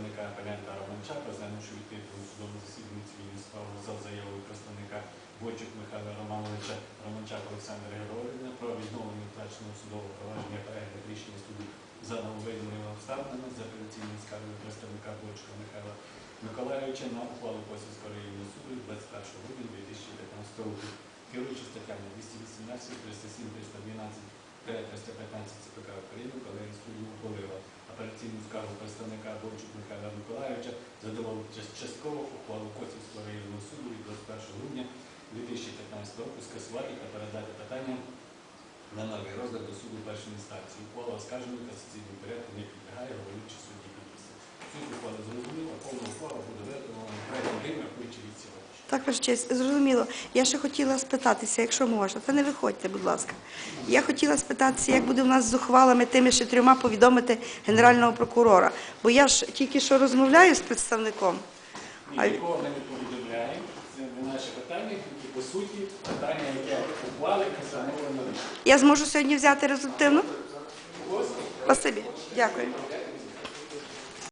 представника апелянта Романча, розглянувши відкритому судовому засіданні цивільну справу за заявою представника Бойчук Михайла Романовича Романча Олександра Георгіївна про відновлення втраченого судового провадження перегляд рішення суду за нововидними обставинами за апеляційною скаргою представника Бойчука Михайла Миколайовича на ухвалу Косівського районного суду 21 грудня 2015 року. Керуючи статтями 218, 307, 312 315 ЦПК скаргу представника Борчук Михайла Миколаївича задоволив частково ухвалу Косівського районного суду від 21 грудня 2015 року скасувати та передати питання на новий розгляд до суду першої інстанції. Ухвала оскаржена касаційного порядку не підлягає головуючи судді сьогодні. Так, Ваша честь, зрозуміло. Я ще хотіла спитатися, якщо можна. Та не виходьте, будь ласка. Я хотіла спитатися, як буде у нас з ухвалами тими ще трьома повідомити Генерального прокурора. Бо я ж тільки що розмовляю з представником. Ні, нікого не повідомляємо. Це не наше питання, тільки по суті питання, яке ухвали не встановлено. Я зможу сьогодні взяти результативно? Спасибі. Дякую.